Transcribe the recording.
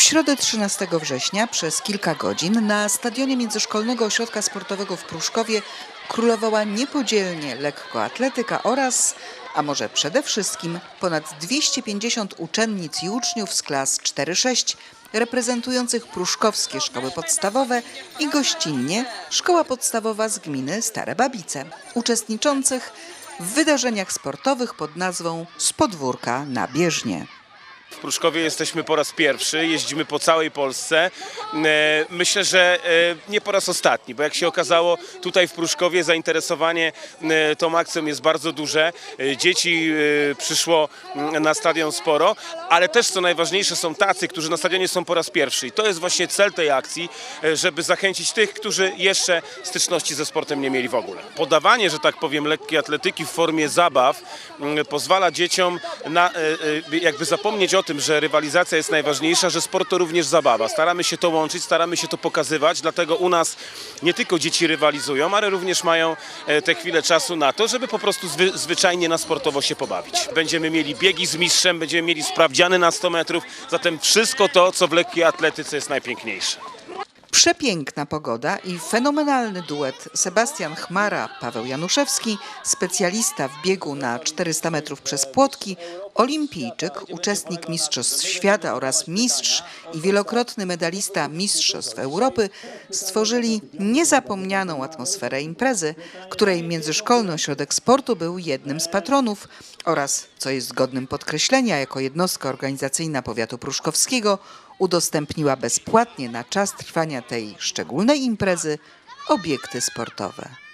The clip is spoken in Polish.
środę 13 września przez kilka godzin na stadionie Międzyszkolnego Ośrodka Sportowego w Pruszkowie królowała niepodzielnie lekkoatletyka oraz, a może przede wszystkim, ponad 250 uczennic i uczniów z klas 4-6 reprezentujących pruszkowskie szkoły podstawowe i gościnnie Szkoła Podstawowa z gminy Stare Babice, uczestniczących w wydarzeniach sportowych pod nazwą Z podwórka na bieżnie. W Pruszkowie jesteśmy po raz pierwszy, jeździmy po całej Polsce. E, Myślę, że e, nie po raz ostatni, bo jak się okazało, tutaj w Pruszkowie zainteresowanie e, tą akcją jest bardzo duże. Dzieci przyszło mm, na stadion sporo, ale też co najważniejsze są tacy, którzy na stadionie są po raz pierwszy. I to jest właśnie cel tej akcji, żeby zachęcić tych, którzy jeszcze styczności ze sportem nie mieli w ogóle. Podawanie, że tak powiem, lekkiej atletyki w formie zabaw mm, pozwala dzieciom na, jakby zapomnieć o tym, że rywalizacja jest najważniejsza, że sport to również zabawa. Staramy się to łączyć, staramy się to pokazywać, dlatego u nas nie tylko dzieci rywalizują, ale również mają e, te chwilę czasu na to, żeby po prostu zwy, zwyczajnie na sportowo się pobawić. Będziemy mieli biegi z mistrzem, będziemy mieli sprawdziany na 100 metrów, zatem wszystko to, co w lekkiej atletyce jest najpiękniejsze. Przepiękna pogoda i fenomenalny duet. Sebastian Chmara, Paweł Januszewski, specjalista w biegu na 400 metrów przez płotki, olimpijczyk, uczestnik Mistrzostw Świata oraz mistrz i wielokrotny medalista Mistrzostw Europy stworzyli niezapomnianą atmosferę imprezy, której Międzyszkolny Ośrodek Sportu był jednym z patronów oraz, co jest godnym podkreślenia, jako jednostka organizacyjna powiatu pruszkowskiego udostępniła bezpłatnie na czas trwania tej szczególnej imprezy obiekty sportowe.